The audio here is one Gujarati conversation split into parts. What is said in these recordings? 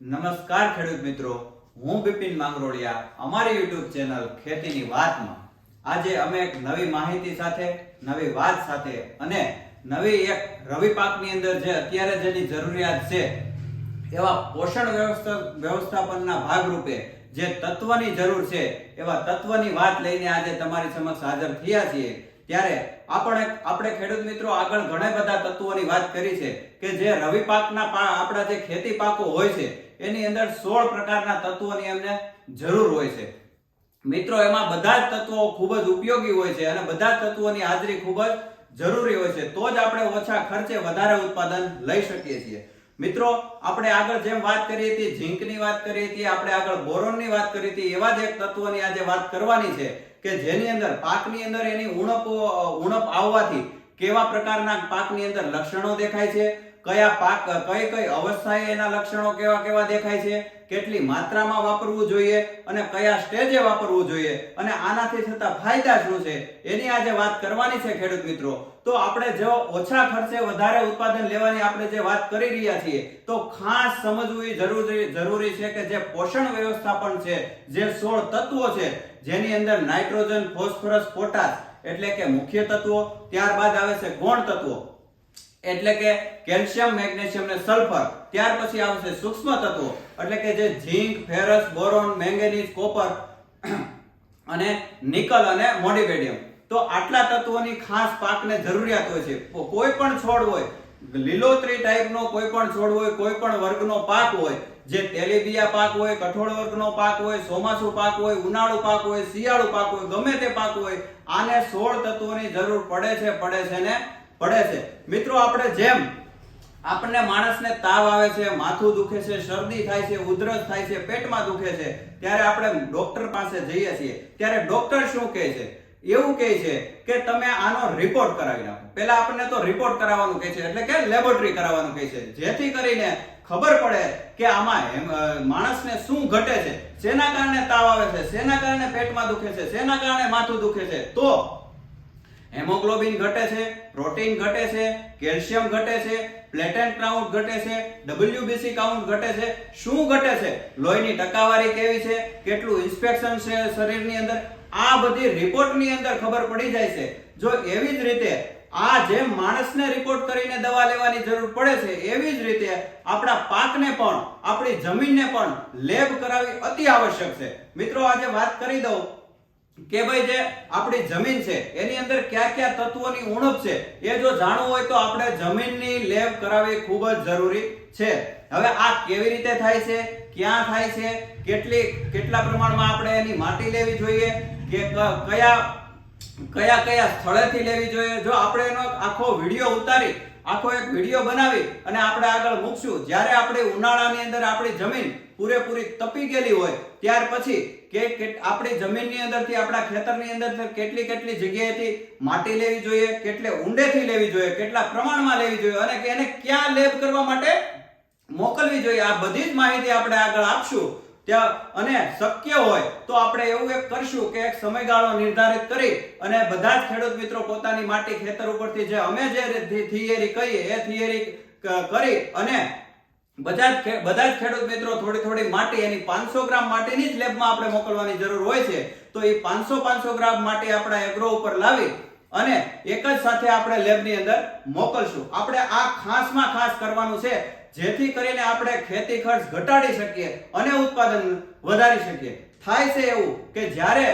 નમસ્કાર ખેડૂત મિત્રો, હું બિપિન માંગરોળિયા અમારી યુટ્યુબ ચેનલ ખેતીની વાતમાં. આજે અમે એક નવી માહિતી સાથે, નવી વાત સાથે અને નવી એક રવિ પાકની અંદર જે અત્યારે જેની જરૂરિયાત છે, એવા પોષણ વ્યવસ્થા, વ્યવસ્થાપનના ભાગરૂપે જે તત્વની જરૂર છે, એવા તત્વની વાત લઈને આજે તમારી સમક્ષ હાજર થયા છીએ. ત્યારે આપણે આપણે ખેડૂત મિત્રો આગળ ઘણા બધા તત્વોની વાત કરી છે કે જે રવિ પાકના આપણા જે ખેતી પાકો હોય છે એની અંદર સોળ પ્રકારના તત્વોની એમને જરૂર હોય છે. મિત્રો, એમાં બધા જ તત્વો ખૂબ જ ઉપયોગી હોય છે અને બધા જ તત્વોની હાજરી ખૂબ જ જરૂરી હોય છે. તો જ આપણે ઓછા ખર્ચે વધારે ઉત્પાદન લઈ શકીએ છીએ. મિત્રો, આપણે આગળ જેમ વાત કરી હતી, ઝીંકની વાત કરી હતી, આપણે આગળ બોરોનની વાત કરી હતી, એવા જ એક તત્વોની આજે વાત કરવાની છે કે જેની અંદર પાકની અંદર એની ઉણપો ઉણપ આવવાથી કેવા પ્રકારના પાકની અંદર લક્ષણો દેખાય છે કયા પાક, કઈ કઈ અવસ્થાએ એના લક્ષણો કેવા કેવા દેખાય છે, કેટલી માત્રામાં વાપરવું જોઈએ અને કયા સ્ટેજે વાપરવું જોઈએ અને આનાથી થતા ફાયદા શું છે, એની આજે વાત કરવાની છે ખેડૂત મિત્રો. તો આપણે જો ઓછા ખર્ચે વધારે ઉત્પાદન લેવાની આપણે જે વાત કરી રહ્યા છીએ, તો ખાસ સમજવું જરૂરી જરૂરી છે કે જે પોષણ વ્યવસ્થાપન છે, જે સોળ તત્વો છે, જેની અંદર નાઇટ્રોજન, ફોસ્ફરસ, પોટાશ એટલે કે મુખ્ય તત્વો, ત્યારબાદ આવે છે ગૌણ તત્વો. એટલે કે કેલ્શિયમ, મેગ્નેશિયમ ને સલ્ફર. ત્યાર પછી આવશે સૂક્ષ્મ તત્વો. એટલે કે જે zinc, ferrous, boron, manganese, copper અને નિકલ અને મોડિબેડિયમ. તો આટલા તત્વોની ખાસ પાકને જરૂરિયાત હોય છે. કોઈ પણ છોડ હોય, લીલોતરી ટાઈપનો કોઈ પણ છોડ હોય, કોઈ પણ વર્ગનો પાક હોય, જે તેલીબિયા પાક હોય, કઠોળ વર્ગનો પાક હોય, ચોમાસુ પાક હોય, ઉનાળુ પાક હોય, શિયાળુ પાક હોય, ગમે તે પાક હોય, આને સોળ તત્વોની જરૂર પડે છે પડે છે ને પડે છે. મિત્રો, આપણે જેમ આપણને માણસને તાવ આવે છે, માથું દુખે છે, શરદી થાય છે, ઉધરસ થાય છે, પેટમાં દુખે છે, ત્યારે આપણે ડોક્ટર પાસે જઈએ છીએ. ત્યારે ડોક્ટર શું કહે છે? એવું કહે છે કે તમે આનો રિપોર્ટ કરાવી નાખો. પહેલા આપણને તો રિપોર્ટ કરાવવાનું કહે છે, એટલે કે લેબોરેટરી કરાવવાનું કહે છે. જેથી કરીને ખબર પડે કે આમાં માણસને શું ઘટે છે. શેના કારણે તાવ આવે છે? શેના કારણે પેટમાં દુખે છે? શેના કારણે માથું દુખે છે? તો હેમોગ્લોબિન ઘટે છે, પ્રોટીન ઘટે છે, કેલ્શિયમ ઘટે છે પ્લેટેન્ટ કાઉન્ટ ઘટે છે ડબલ્યુબીસી કાઉન્ટ ઘટે છે. શું ઘટે છે? લોહીની ટકાવારી કેવી છે? કેટલું ઇન્સ્પેક્શન છે શરીરની અંદર? આ બધી રિપોર્ટની અંદર ખબર પડી જાય છે. જો એવી જ રીતે આ જેમ માણસને રિપોર્ટ કરીને દવા લેવાની જરૂર પડે છે, એવી જ રીતે આપણા પાકને પણ, આપણી જમીનને પણ લેબ કરાવી અતિ આવશ્યક છે. મિત્રો, આજે વાત કરી દઉં કે ભાઈ જે આપણી જમીન છે, એની અંદર કયા કયા તત્વોની ઉણપ છે, એ જો જાણવું હોય તો આપણે જમીનની લેબ કરાવવી ખૂબ જ જરૂરી છે. હવે આ કેવી રીતે થાય છે, ક્યાં થાય છે, કેટલી, કેટલા પ્રમાણમાં આપણે એની માટી લેવી જોઈએ, કે કયા કયા કયા સ્થળેથી લેવી જોઈએ, જો આપણે એનો આખો વીડિયો ઉતારી આખો એક વીડિયો બનાવી અને આપણે આગળ મૂકશું. જ્યારે આપણે ઉનાળાની અંદર આપણી જમીન પૂરેપૂરી તપી ગયેલી હોય, ત્યાર પછી કે આપણી જમીનની અંદરથી આપણા ખેતરની અંદર કેટલી કેટલી જગ્યાએથી માટી લેવી જોઈએ, કેટલે ઊંડેથી લેવી જોઈએ, કેટલા પ્રમાણમાં લેવી જોઈએ અને એને ક્યાં લેબ કરવા માટે મોકલવી જોઈએ, આ બધી જ માહિતી આપણે આગળ આપશું. અને શક્ય હોય તો આપણે એવું એક કરશું કે એક સમયગાળો નિર્ધારિત કરી અને બધા જ ખેડૂત મિત્રો પોતાની માટી ખેતર ઉપરથી જે અમે જે થિયરી કહીએ, એ થિયરી કરી અને બધા બધા જ ખેડૂત મિત્રો થોડી થોડી માટી, એની પાંચસો ગ્રામ માટીની જ લેબમાં આપણે મોકલવાની જરૂર હોય છે, તો એ પાંચસો પાંચસો ગ્રામ માટી આપણા એગ્રો ઉપર લાવી અને એક જ સાથે આપણે લેબની અંદર મોકલશું. આપણે આ ખાસમાં ખાસ કરવાનું છે જેથી કરીને આપણે ખેતી ખર્ચ ઘટાડી શકીએ અને ઉત્પાદન વધારી શકીએ. થાય છે એવું કે જ્યારે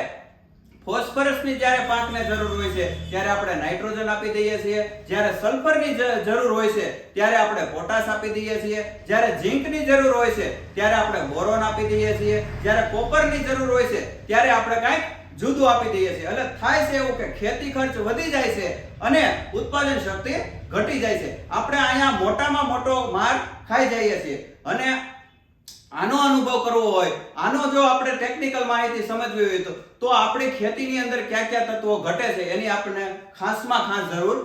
ફોસ્ફરસની જ્યારે પાકને જરૂર હોય છે, ત્યારે આપણે નાઇટ્રોજન આપી દઈએ છીએ. જ્યારે સલ્ફરની જરૂર હોય છે, ત્યારે આપણે પોટાશ આપી દઈએ છીએ. જ્યારે ઝીંકની જરૂર હોય છે, ત્યારે આપણે બોરોન આપી દઈએ છીએ. જ્યારે કોપરની જરૂર હોય છે, ત્યારે આપણે કાંઈક જુદું આપી દઈએ છીએ. એટલે થાય છે એવું કે ખેતી ખર્ચ વધી જાય છે અને ઉત્પાદન શક્તિ ઘટી જાય છે. આપણે અહીંયા મોટામાં મોટો માર ખાઈ જઈએ છીએ. અને આનો અનુભવ કરવો હોય, આનો જો આપણે ટેકનિકલ માહિતી સમજવી હોય તો આપણી ખેતીની અંદર કયા કયા તત્વો ઘટે છે એની આપણને ખાસમાં ખાસ જરૂર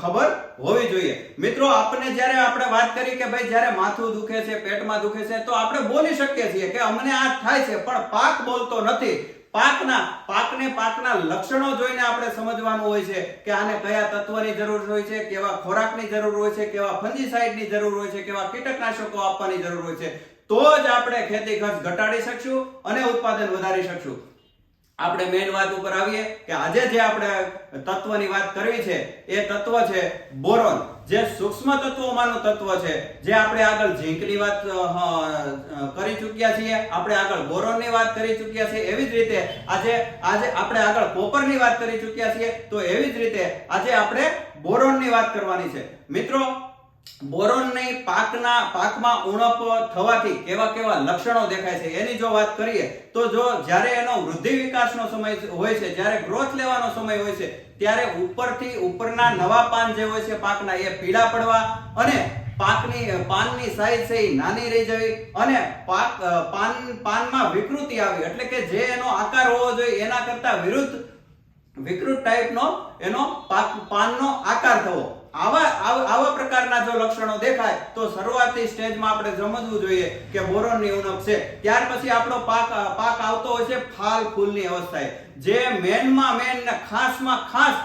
ખબર હોવી જોઈએ. મિત્રો આપણે જ્યારે આપણે વાત કરી કે ભાઈ જ્યારે માથું દુખે છે, પેટમાં દુખે છે, તો આપણે બોલી શકીએ છીએ કે અમને આ થાય છે, પણ પાક બોલતો નથી. પાકના, પાકને પાકના લક્ષણો જોઈને આપણે સમજવાનું હોય છે કે આને કયા તત્વની જરૂર હોય છે, કેવા ખોરાકની જરૂર હોય છે, કેવા ફંજીસાઇડની જરૂર હોય છે, કેવા કીટકનાશકો આપવાની જરૂર હોય છે. તો જ આપણે ખેતી ખર્ચ ઘટાડી શકશું અને ઉત્પાદન વધારી શકશું. આપણે મેઇન વાત ઉપર આવીએ કે આજે જે આપણે તત્વની વાત કરવી છે, એ તત્વ છે બોરોન. જે સૂક્ષ્મ તત્વોમાંનું તત્વ છે, જે આપણે આગળ ઝીંકની વાત કરી ચૂક્યા છીએ, આપણે આગળ બોરોનની વાત કરી ચૂક્યા છીએ, એવી જ રીતે આજે આજે આપણે આગળ કોપરની વાત કરી ચૂક્યા છીએ, તો એવી જ રીતે આજે આપણે બોરોનની વાત કરવાની છે. મિત્રો બોરોનની પાકના પાકમાં ઉણપ થવાથી કેવા કેવા લક્ષણો દેખાય છે એની જો વાત કરીએ, તો જો જ્યારે એનો વૃદ્ધિ વિકાસનો સમય હોય છે, જ્યારે ગ્રોથ લેવાનો સમય હોય છે, ત્યારે ઉપરથી ઉપરના નવા પાન જે હોય છે પાકના, એ પીળા પડવા અને પાકની, પાનની સાઈઝ છે એ નાની રહી જવી અને પાક પાન, પાનમાં વિકૃતિ આવી. એટલે કે જે એનો આકાર હોવો જોઈએ, એના કરતા વિરુદ્ધ, વિકૃત ટાઈપનો એનો પાક, પાનનો આકાર થવો. આવા આવા પ્રકારના જો લક્ષણો દેખાય, તો શરૂઆતી સ્ટેજમાં આપણે સમજવું જોઈએ કે બોરોનની ઉણપ છે. ત્યાર પછી આપણો પાક પાક આવતો હોય છે, ફાલ ફૂલની અવસ્થાએ. જે મેનમાં મેન ને ખાસમાં ખાસ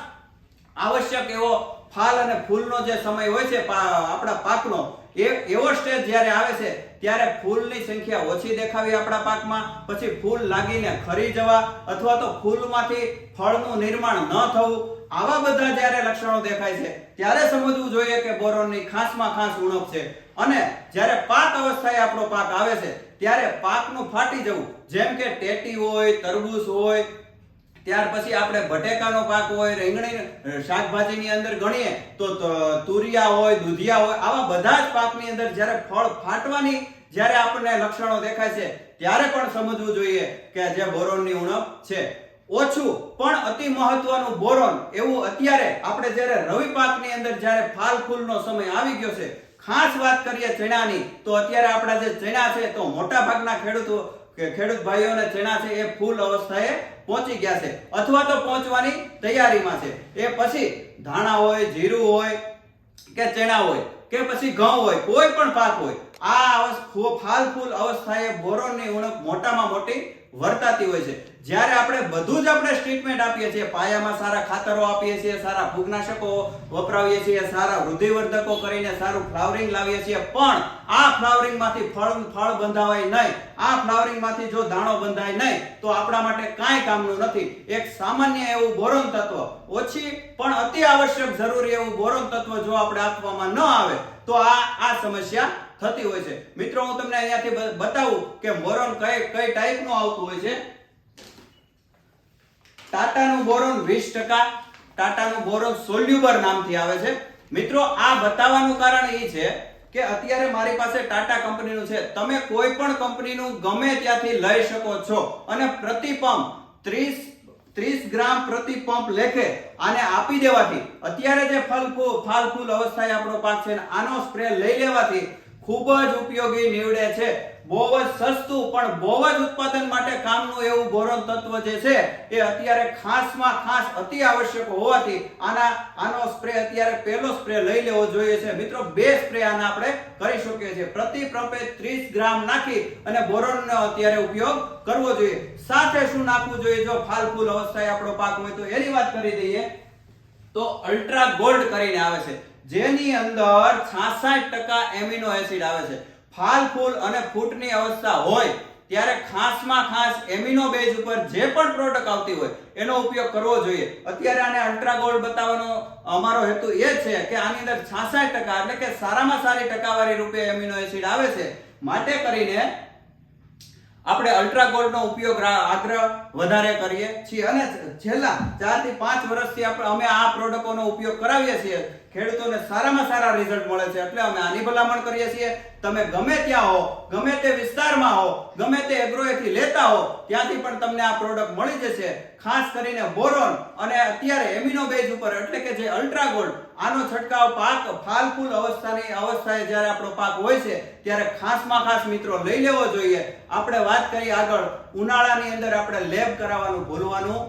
આવશ્યક એવો ફાલ અને ફૂલનો જે સમય હોય છે આપણા પાકનો, એ એવો સ્ટેજ જ્યારે આવે છે, ત્યારે ફૂલની સંખ્યા ઓછી દેખાવી આપણા પાકમાં, પછી ફૂલ લાગીને ખરી જવા અથવા તો ફૂલમાંથી ફળનું નિર્માણ ન થવું આવા બધા જ્યારે લક્ષણો દેખાય છે, ત્યારે સમજવું જોઈએ કે બોરોનની ખાસમાં ખાસ ઉણપ છે. અને જ્યારે પાક અવસ્થાએ આપણો પાક આવે છે, ત્યારે પાકનું ફાટી જવું. જેમ કે ટેટી હોય, તરબૂચ હોય, ત્યાર પછી આપણે બટેકાનો પાક હોય, રીંગણી શાકભાજીની અંદર ગણીએ તો, તુરિયા હોય, દૂધિયા હોય, આવા બધા જ પાકની અંદર જ્યારે ફળ ફાટવાની જ્યારે આપણને લક્ષણો દેખાય છે, ત્યારે પણ સમજવું જોઈએ કે જે બોરોનની ઉણપ છે. ઓછું, પણ અતિ મહત્વનું બોરોન. એવું અત્યારે આપણે જ્યારે રવિ પાકની અંદર જ્યારે ફાલ ફૂલનો સમય આવી ગયો છે, ખાસ વાત કરીએ ચણાની, તો અત્યારે આપણા જે ચણા છે, તો મોટા ભાગના ખેડૂતો, કે ખેડૂત ભાઈઓને ચણા છે, એ ફૂલ અવસ્થાએ પહોંચી ગયા છે. અથવા તો પહોંચવાની તૈયારીમાં છે. એ પછી ધાણા હોય, જીરું હોય, કે ચણા હોય, કે પછી ઘઉં હોય, કોઈ પણ પાક હોય, આ ફાલ ફૂલ અવસ્થાએ બોરોનની ઉણપ મોટામાં મોટી વર્તાતી હોય છે. જ્યારે આપણે બધું જ આપણે ટ્રીટમેન્ટ આપીએ છીએ, પાયામાં સારા ખાતરો આપીએ છીએ, સારા ફૂગનાશકો વપરાવીએ છીએ, સારા વૃદ્ધિવર્ધકો કરીને સારું ફ્લાવરિંગ લાવીએ છીએ, પણ આ ફ્લાવરિંગમાંથી ફળ ફળ બંધાવાય નહીં. આ ફ્લાવરિંગમાંથી જો દાણો બંધાય નહીં, તો આપણા માટે કાંઈ કામનું નથી. એક સામાન્ય એવું બોરોન તત્વ, ઓછી પણ અતિ આવશ્યક જરૂરી એવું બોરોન તત્વ જો આપણે આપવામાં ન આવે, તો આ આ સમસ્યા થતી હોય છે. મિત્રો, હું તમને અહીંયાથી બતાવું કે બોરોન કઈ કઈ ટાઈપનું આવતું હોય છે? ટાટાનું બોરોન 20% ટાટાનું બોરોન સોલ્યુબર નામથી આવે છે. મિત્રો, આ બતાવવાનું કારણ એ છે કે અત્યારે મારી પાસે ટાટા કંપનીનું છે. તમે કોઈ પણ કંપનીનું ગમે ત્યાંથી લઈ શકો છો અને પ્રતિ પંપ 30 30 ગ્રામ પ્રતિ પંપ લેખે આને આપી દેવાથી, અત્યારે જે ફલ ફૂ- ફાલ ફૂલ અવસ્થાએ આપણો પાક છે આનો સ્પ્રે લઈ લેવાથી ખૂબ જ ઉપયોગી નીવડે છે. બહુ જ સસ્તું પણ બહુ જ ઉત્પાદન માટે કામનું એવું બોરોન તત્વ જે છે, એ અત્યારે ખાસમાં ખાસ અતિ આવશ્યક હોવાથી આના, આનો સ્પ્રે અત્યારે પહેલો સ્પ્રે લઈ લેવો જોઈએ છે. મિત્રો, બે સ્પ્રે આના આપણે કરી શકીએ છીએ. પ્રતિ પ્રપે 30 ગ્રામ નાખી અને બોરોનનો અત્યારે ઉપયોગ કરવો જોઈએ. સાથે શું નાખવું જોઈએ? જો ફાલ ફૂલ અવસ્થાએ આપણો પાક હોય તો એની વાત કરી દઈએ. તો અલ્ટ્રા ગોલ્ડ કરીને આવે છે. જેની અંદર 66% એમિનો એસિડ આવે છે. ફાલ ફૂલ અને ફૂટની અવસ્થા હોય ત્યારે ખાસમાં ખાસ એમિનો બેઝ ઉપર જે પણ પ્રોડક્ટ આવતી હોય એનો ઉપયોગ કરવો જોઈએ. અત્યારે આને અલ્ટ્રા ગોલ્ડ બતાવવાનો અમારો હેતુ એ છે કે આની અંદર 66% એટલે કે સારામાં સારી ટકાવારી રૂપે એમિનો એસિડ આવે છે. માટે કરીને આપણે અલ્ટ્રા ગોલ્ડ નો ઉપયોગ આગ્રહ વધારે કરીએ છીએ. અને છેલ્લા ચારથી પાંચ વર્ષથી આપણે અમે આ પ્રોડક્ટોનો ઉપયોગ કરાવીએ છીએ. ખેડૂતોને સારામાં સારા રિઝલ્ટ મળે છે એટલે અમે આની ભલામણ કરીએ છીએ. તમે ગમે ત્યાં હો, ગમે તે વિસ્તારમાં હો, ગમે તે એગ્રોએથી લેતા હો, ત્યાંથી પણ તમને આ પ્રોડક્ટ મળી જશે. ખાસ કરીને બોરોન અને અત્યારે એમિનો બેઝ ઉપર, એટલે કે જે અલ્ટ્રા ગોલ્ડ આનો છંટકાવ પાક, ફાલ ફૂલ અવસ્થાની અવસ્થાએ જ્યારે આપણો પાક હોય છે, ત્યારે ખાસમાં ખાસ મિત્રો લઈ લેવો જોઈએ. આપણે વાત કરી આગળ, ઉનાળાની અંદર આપણે લેબ કરાવવાનું ભૂલવાનું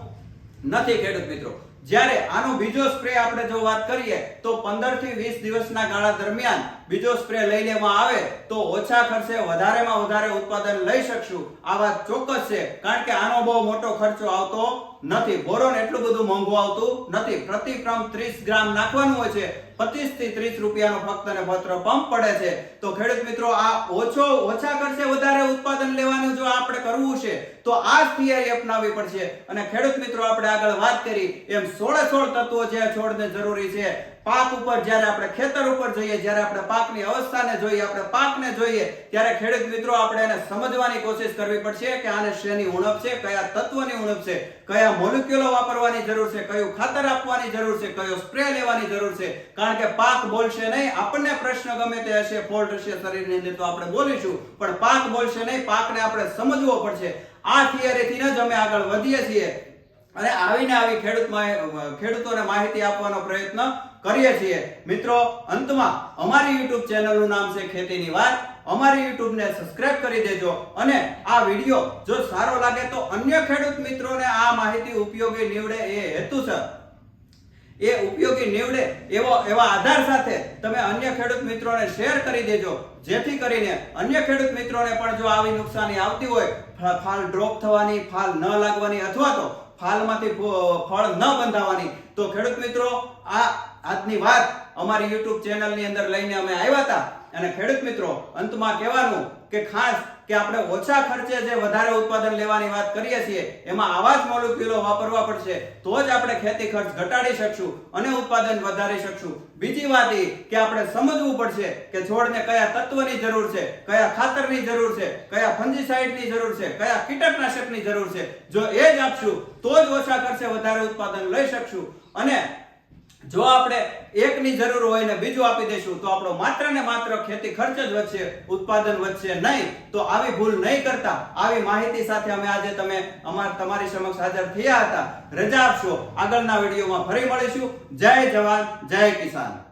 નથી, ખેડૂત મિત્રો. જ્યારે આનો બીજો સ્પ્રે આપણે જો વાત કરીએ, તો 15 થી 20 દિવસના ગાળા દરમિયાન બીજો સ્પ્રે લઈ લેવામાં આવે, તો ઓછા ખર્ચે વધારેમાં વધારે ઉત્પાદન લઈ શકશું. આ વાત ચોક્કસ છે, કારણ કે આનો બહુ મોટો ખર્ચો આવતો નથી. બોરોન એટલું બધું મોંઘું આવતું નથી. પ્રતિ ક્રમ 30 ગ્રામ નાખવાનું હોય છે. 25 થી 30 રૂપિયાનો ફક્ત અને પત્ર પંપ પડે છે. તો ખેડૂત મિત્રો, આ ઓછો ઓછા ખર્ચે વધારે ઉત્પાદન લેવાનું જો આપણે કરવું છે, તો આ જ થિયરી અપનાવવી પડશે. અને ખેડૂત મિત્રો, આપણે આગળ વાત કરી, એમ સોળે સોળ તત્વો જે છોડને જરૂરી છે. પાક ઉપર જ્યારે આપણે ખેતર ઉપર જોઈએ, જ્યારે આપણે પાકની અવસ્થાને જોઈએ, આપણે પાકને જોઈએ, ત્યારે ખેડૂત મિત્રો આપણે એને સમજવાની કોશિશ કરવી પડશે કે આને શેની ઉણપ છે કયા તત્વની ઉણપ છે કયા મોલિક્યુલો વાપરવાની જરૂર છે, કયું ખાતર આપવાની જરૂર છે, કયો સ્પ્રે લેવાની જરૂર છે. કારણ કે પાક બોલશે નહીં, આપણને પ્રશ્ન ગમે તે હશે ફોલ્ટ હશે શરીરની અંદર તો આપણે બોલીશું, પણ પાક બોલશે નહીં, પાકને આપણે સમજવો પડશે. આ થિયરીથી જ અમે આગળ વધીએ છીએ. અને આવીને આવી ખેડૂત ખેડૂતોને માહિતી આપવાનો પ્રયત્ન કરીએ છીએ. મિત્રો, અંતમાં અમારી YouTube ચેનલનું નામ છે ખેતીની વાત. અમારી YouTube ને સબસ્ક્રાઇબ કરી દેજો અને આ વીડિયો જો સારો લાગે તો અન્ય ખેડૂત મિત્રોને આ માહિતી ઉપયોગી નીવડે એ હેતુસર એ ઉપયોગી નીવડે એવો, એવા આધાર સાથે તમે અન્ય ખેડૂત મિત્રોને શેર કરી દેજો. જેથી કરીને અન્ય ખેડૂત મિત્રોને પણ જો આવી નુકસાની આવતી હોય ફાલ ડ્રોપ થવાની, ફાલ ન લાગવાની અથવા તો ફાલમાંથી ફળ ન બંધાવાની, તો ખેડૂત મિત્રો, આ આજની વાત અમારી YouTube ચેનલની અંદર લઈને અમે આવ્યા હતા. અને ખેડૂત મિત્રો, અંતમાં કહેવાનું કે ખાસ કે આપણે ઓછા ખર્ચે જે વધારે ઉત્પાદન લેવાની વાત કરીએ છીએ, એમાં આવા જ મોલિક્યુલો વાપરવા પડશે, તો જ આપણે ખેતી ખર્ચ ઘટાડી શકશું અને ઉત્પાદન વધારી શકશું. બીજી વાત એ કે આપણે સમજવું પડશે કે છોડને કયા તત્વની જરૂર છે, કયા ખાતરની જરૂર છે, કયા ફંજીસાઇડની જરૂર છે, કયા કીટકનાશકની જરૂર છે. જો એ જ આપશું, તો જ ઓછા ખર્ચે વધારે ઉત્પાદન લઈ શકશું. અને જો આપણે એકની જરૂર હોય ને બીજું આપી દઈશું, તો આપણો માત્ર ને માત્ર ખેતી ખર્ચ જ વધશે, ઉત્પાદન વધશે નહીં. તો આવી ભૂલ નહીં કરતા. આવી માહિતી સાથે અમે આજે તમે અમાર તમારી સમક્ષ હાજર થયા હતા. રજા આપશો. આગળના વિડીયોમાં ફરી મળીશું. જય જવાન, જય કિસાન.